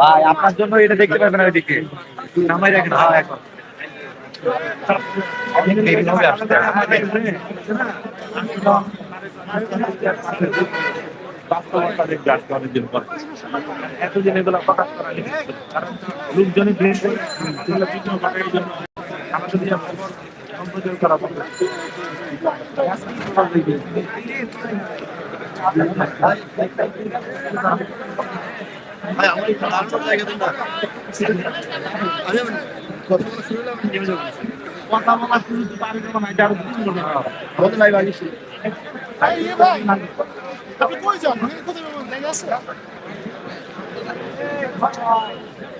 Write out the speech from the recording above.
ভাই আপনার জন্য এটা দেখতে পাবেন ওইদিকে নামাই রাখেন হ্যাঁ এখন অনেক দেরি হবে। বাস্তবতা দেখবে আজকে অনেকদিন পরে এতদিন এগুলো প্রকাশ করা নিষেধ কারণ লোকজনই ব্লেম করে এগুলো বিভিন্ন কারণের জন্য আমাদের দিয়ে খবর সম্প্রচার করা বন্ধ। ভাই আমার একটু আলোচনা জায়গা দিন না কথা বলা শুরু হলে আমি নেমে যাব কথা বলা শুরু তো পারে না, করতে হবে। আমাদের লাইভ আগে শুরু এই